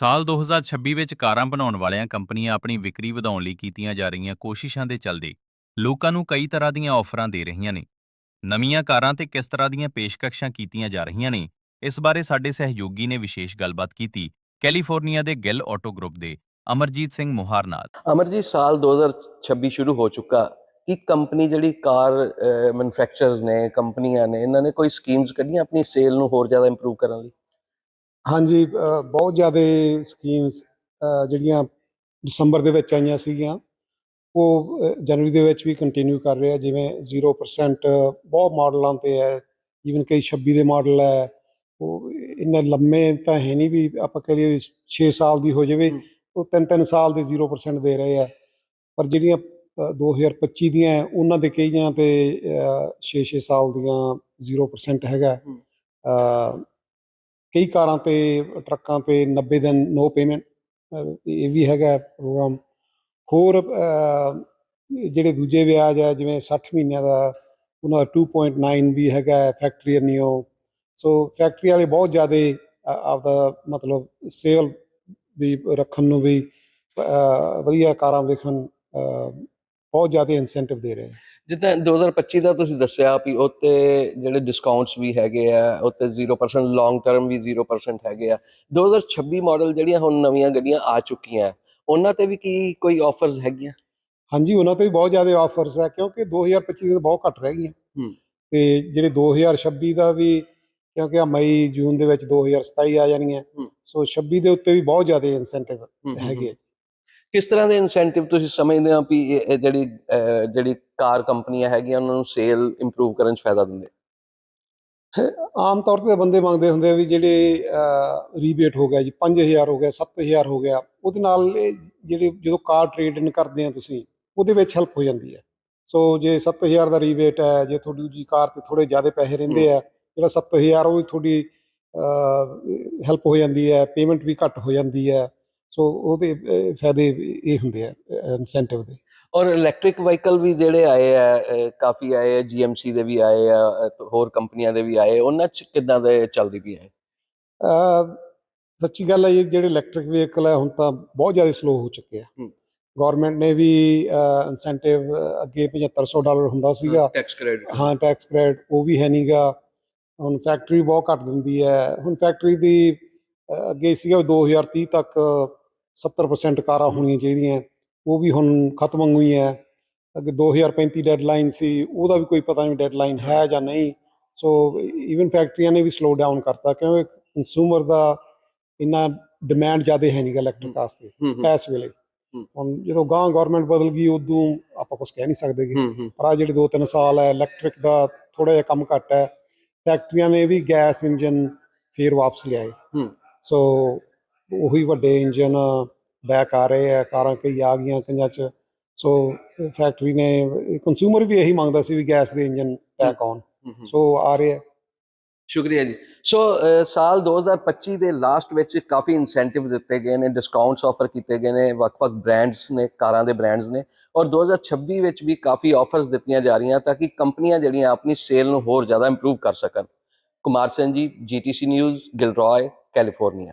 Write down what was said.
ਸਾਲ 2026 ਵਿੱਚ ਕਾਰਾਂ ਬਣਾਉਣ ਵਾਲੀਆਂ ਕੰਪਨੀਆਂ ਆਪਣੀ ਵਿਕਰੀ ਵਧਾਉਣ ਲਈ ਕੀਤੀਆਂ ਜਾ ਰਹੀਆਂ ਕੋਸ਼ਿਸ਼ਾਂ ਦੇ ਚੱਲਦੇ ਲੋਕਾਂ ਨੂੰ ਕਈ ਤਰ੍ਹਾਂ ਦੀਆਂ ਆਫਰਾਂ ਦੇ ਰਹੀਆਂ ਨੇ। ਨਵੀਆਂ ਕਾਰਾਂ ਤੇ ਕਿਸ ਤਰ੍ਹਾਂ ਦੀਆਂ ਪੇਸ਼ਕਸ਼ਾਂ ਕੀਤੀਆਂ ਜਾ ਰਹੀਆਂ ਨੇ, ਇਸ ਬਾਰੇ ਸਾਡੇ ਸਹਿਯੋਗੀ ਨੇ ਵਿਸ਼ੇਸ਼ ਗੱਲਬਾਤ ਕੀਤੀ ਕੈਲੀਫੋਰਨੀਆ ਦੇ ਗਿੱਲ ਆਟੋ ਗਰੁੱਪ ਦੇ ਅਮਰਜੀਤ ਸਿੰਘ ਮੋਹਾਰ ਨਾਲ। ਅਮਰਜੀਤ, ਸਾਲ 2026 ਸ਼ੁਰੂ ਹੋ ਚੁੱਕਾ, ਕਿ ਕੰਪਨੀ ਜਿਹੜੀ ਕਾਰ ਮੈਨੂਫੈਕਚਰਰਸ ਨੇ, ਕੰਪਨੀਆਂ ਨੇ, ਇਹਨਾਂ ਨੇ ਕੋਈ ਸਕੀਮਸ ਕੱਢੀਆਂ ਆਪਣੀ ਸੇਲ ਨੂੰ ਹੋਰ ਜ਼ਿਆਦਾ ਇੰਪਰੂਵ ਕਰਨ ਲਈ? ਹਾਂਜੀ ਬਹੁਤ ਜ਼ਿਆਦਾ ਸਕੀਮਸ ਜਿਹੜੀਆਂ ਦਸੰਬਰ ਦੇ ਵਿੱਚ ਆਈਆਂ ਸੀਗੀਆਂ ਉਹ ਜਨਵਰੀ ਦੇ ਵਿੱਚ ਵੀ ਕੰਟੀਨਿਊ ਕਰ ਰਿਹਾ ਜਿਵੇਂ 0% ਬਹੁਤ ਮਾਡਲਾਂ ਤੇ ਹੈ ਈਵਨ ਕਈ 26 ਦੇ ਮਾਡਲ ਹੈ ਉਹ ਇੰਨੇ ਲੰਮੇ ਤਾਂ ਹੈ ਨਹੀਂ ਵੀ ਆਪਾਂ ਕਹ ਲਈਏ 6 ਸਾਲ ਦੀ ਹੋ ਜਾਵੇ। ਉਹ 3-3 ਸਾਲ ਦੇ 0% ਦੇ ਰਹੇ ਆ ਪਰ ਜਿਹੜੀਆਂ ਅ, 2025 ਦੀਆਂ ਉਹਨਾਂ ਦੇ ਕਈਆਂ ਤੇ 6-6 ਸਾਲ ਦੀਆਂ 0% ਹੈਗਾ ਕਈ ਕਾਰਾਂ ਤੇ, ਟਰੱਕਾਂ ਤੇ 90 ਦਿਨ ਨੋ ਪੇਮੈਂਟ ਇਹ ਵੀ ਹੈਗਾ ਪ੍ਰੋਗਰਾਮ। ਹੋਰ ਜਿਹੜੇ ਦੂਜੇ ਵਿਆਜ ਹੈ, ਜਿਵੇਂ 60 ਮਹੀਨਿਆਂ ਦਾ, ਉਹਨਾਂ ਦਾ 2.9 ਵੀ ਹੈਗਾ ਫੈਕਟਰੀ ਨਿਓ ਸੋ ਫੈਕਟਰੀ ਵਾਲੇ ਬਹੁਤ ਜ਼ਿਆਦਾ ਆਪਦਾ ਮਤਲਬ ਸੇਲ ਵੀ ਰੱਖਣ ਨੂੰ ਵੀ ਵਧੀਆ ਕਾਰਾਂ ਵੇਖਣ ਬਹੁਤ ਜ਼ਿਆਦਾ ਇਨਸੈਂਟਿਵ ਦੇ ਰਹੇ ਜਿੱਦਾਂ 2025 ਦਾ ਤੁਸੀਂ ਦੱਸਿਆ ਵੀ ਉੱਤੇ ਜਿਹੜੇ ਡਿਸਕਾਊਂਟਸ ਵੀ ਹੈਗੇ ਆ ਉੱਤੇ 0% ਲੌਂਗ ਟਰਮ ਵੀ 0% ਹੈਗੇ ਆ 2026 ਮਾਡਲ ਜਿਹੜੀਆਂ ਹੁਣ ਨਵੀਆਂ ਗੱਡੀਆਂ ਆ ਚੁੱਕੀਆਂ ਉਹਨਾਂ ਤੇ ਵੀ ਕੀ ਕੋਈ ਆਫਰਸ ਹੈਗੀਆਂ ਹਾਂਜੀ ਉਹਨਾਂ ਤੇ ਵੀ ਬਹੁਤ ਜ਼ਿਆਦਾ ਆਫਰਸ ਹੈ ਕਿਉਂਕਿ 2025 ਦੇ ਬਹੁਤ ਘੱਟ ਰਹਿ ਗਈਆਂ। ਤੇ ਜਿਹੜੇ 2026 ਦਾ ਵੀ ਕਿਉਂਕਿ ਆ ਮਈ ਜੂਨ ਦੇ ਵਿੱਚ 2027 ਆ ਜਾਣੀਆਂ। ਸੋ 26 ਦੇ ਉੱਤੇ ਵੀ ਬਹੁਤ ਜ਼ਿਆਦਾ ਇਨਸੈਂਟਿਵ ਹੈਗੇ ਆ। ਕਿਸ ਤਰ੍ਹਾਂ ਦੇ ਇਨਸੈਂਟਿਵ ਤੁਸੀਂ ਸਮਝਦੇ ਹੋ ਵੀ ਇਹ ਜਿਹੜੀ ਜਿਹੜੀ ਕਾਰ ਕੰਪਨੀਆਂ ਹੈਗੀਆਂ, ਉਹਨਾਂ ਨੂੰ ਸੇਲ ਇੰਪਰੂਵ ਕਰਨ 'ਚ ਫਾਇਦਾ ਦਿੰਦੇ? ਆਮ ਤੌਰ ਤੇ ਬੰਦੇ ਮੰਗਦੇ ਹੁੰਦੇ ਆ ਵੀ ਜਿਹੜੇ ਰੀਬੇਟ ਹੋ ਗਿਆ ਜੀ 5000 ਹੋ ਗਿਆ 7000 ਹੋ ਗਿਆ, ਉਹਦੇ ਨਾਲ ਇਹ ਜਿਹੜੇ, ਜਦੋਂ ਕਾਰ ਟ੍ਰੇਡ ਇਨ ਕਰਦੇ ਆ ਤੁਸੀਂ, ਉਹਦੇ ਵਿੱਚ ਹੈਲਪ ਹੋ ਜਾਂਦੀ ਹੈ। ਸੋ ਜੇ 7000 ਦਾ ਰੀਬੇਟ ਹੈ, ਜੇ ਤੁਹਾਡੀ ਦੂਜੀ ਕਾਰ ਤੇ ਥੋੜੇ ਜ਼ਿਆਦਾ ਪੈਸੇ ਰਹਿੰਦੇ ਆ, ਜਿਹੜਾ 7000 ਉਹ ਵੀ ਤੁਹਾਡੀ ਹੈਲਪ ਹੋ ਜਾਂਦੀ ਹੈ ਪੇਮੈਂਟ ਵੀ ਘੱਟ ਹੋ ਜਾਂਦੀ ਹੈ। ਸੋ ਉਹਦੇ ਫਾਇਦੇ ਇਹ ਹੁੰਦੇ ਆ ਇਨਸੈਂਟਿਵ ਦੇ। ਔਰ ਇਲੈਕਟ੍ਰਿਕ ਵਾਹੀਕਲ ਵੀ ਜਿਹੜੇ ਆਏ ਆ ਕਾਫੀ ਆਏ ਆ ਜੀਐਮਸੀ ਦੇ ਵੀ ਆਏ ਆ ਹੋਰ ਕੰਪਨੀਆਂ ਦੇ ਵੀ ਆਏ ਉਹਨਾਂ 'ਚ ਕਿੱਦਾਂ ਦੇ ਚੱਲਦੀ ਪਈ ਹੈ? ਸੱਚੀ ਗੱਲ ਹੈ ਜਿਹੜੇ ਇਲੈਕਟ੍ਰਿਕ ਵਹੀਕਲ ਹੈ ਹੁਣ ਤਾਂ ਬਹੁਤ ਜ਼ਿਆਦਾ ਸਲੋ ਹੋ ਚੁੱਕੇ ਆ। ਗਵਰਨਮੈਂਟ ਨੇ ਵੀ ਇਨਸੈਂਟਿਵ ਅੱਗੇ 7500 ਡਾਲਰ ਹੁੰਦਾ ਸੀਗਾ। ਟੈਕਸ ਕ੍ਰੈਡਿਟ ਹਾਂ ਟੈਕਸ ਕ੍ਰੈਡਿਟ ਉਹ ਵੀ ਹੈ ਨਹੀਂਗਾ ਹੁਣ ਫੈਕਟਰੀ ਬਹੁਤ ਘੱਟ ਦਿੰਦੀ ਹੈ। ਹੁਣ ਫੈਕਟਰੀ ਦੀ ਅੱਗੇ ਸੀਗਾ ਵੀ 2030 ਤੱਕ 70% ਕਾਰਾਂ ਹੋਣੀਆਂ ਚਾਹੀਦੀਆਂ। ਉਹ ਵੀ ਹੁਣ ਖਤਮ ਹੋਈ ਹੈ। ਅੱਗੇ 2035 ਡੈਡਲਾਈਨ ਸੀ ਉਹਦਾ ਵੀ ਕੋਈ ਪਤਾ ਨਹੀਂ ਡੈਡਲਾਈਨ ਹੈ ਜਾਂ ਨਹੀਂ। ਸੋ ਈਵਨ ਫੈਕਟਰੀਆਂ ਨੇ ਵੀ ਸਲੋ ਡਾਊਨ ਕਰਤਾ ਕਿਉਂਕਿ ਕੰਜ਼ੂਮਰ ਦਾ ਇੰਨਾ ਡਿਮਾਂਡ ਜ਼ਿਆਦਾ ਹੈ ਨਹੀਂਗਾ ਇਲੈਕਟ੍ਰਿਕ ਵਾਸਤੇ ਇਸ ਵੇਲੇ। ਹੁਣ ਜਦੋਂ ਗਾਂ ਗਵਰਨਮੈਂਟ ਬਦਲ ਗਈ ਉਦੋਂ ਆਪਾਂ ਕੁਝ ਕਹਿ ਨਹੀਂ ਸਕਦੇਗੇ ਪਰ ਆ ਜਿਹੜੇ 2-3 ਸਾਲ ਹੈ ਇਲੈਕਟ੍ਰਿਕ ਦਾ ਥੋੜਾ ਜਿਹਾ ਕੰਮ ਘੱਟ ਹੈ। ਫੈਕਟਰੀਆਂ ਨੇ ਵੀ ਗੈਸ ਇੰਜਨ ਫੇਰ ਵਾਪਸ ਲਿਆਏ। ਸੋ ਉਹੀ ਵੱਡੇ ਇੰਜਨ ਬੈਕ ਆ ਰਹੇ ਆ ਕਾਰਾਂ ਕਈ ਆ ਗਈਆਂ ਕਈਆਂ ਚ। ਸੋ ਫੈਕਟਰੀ ਨੇ ਕੰਜ਼ੂਮਰ ਵੀ ਇਹੀ ਮੰਗਦਾ ਸੀ ਵੀ ਗੈਸ ਦੇ ਇੰਜਨ ਬੈਕ ਆਉਣ। ਸੋ ਆ ਰਹੇ ਆ। ਸ਼ੁਕਰੀਆ ਜੀ। ਸੋ ਸਾਲ 2025 ਦੇ ਲਾਸਟ ਵਿੱਚ ਕਾਫੀ ਇਨਸੈਂਟਿਵ ਦਿੱਤੇ ਗਏ ਨੇ ਡਿਸਕਾਊਂਟਸ ਆਫਰ ਕੀਤੇ ਗਏ ਨੇ ਵੱਖ-ਵੱਖ ਬ੍ਰਾਂਡਸ ਨੇ ਕਾਰਾਂ ਦੇ ਬ੍ਰਾਂਡਸ ਨੇ। ਔਰ 2026 ਵਿੱਚ ਵੀ ਕਾਫੀ ਆਫਰਸ ਦਿੱਤੀਆਂ ਜਾ ਰਹੀਆਂ ਤਾਂ ਕਿ ਕੰਪਨੀਆਂ ਜਿਹੜੀਆਂ ਆਪਣੀ ਸੇਲ ਨੂੰ ਹੋਰ ਜ਼ਿਆਦਾ ਇੰਪਰੂਵ ਕਰ ਸਕਣ। Kumar Singh ji ਜੀਟੀਸੀ news ਗਿਲਰॉय California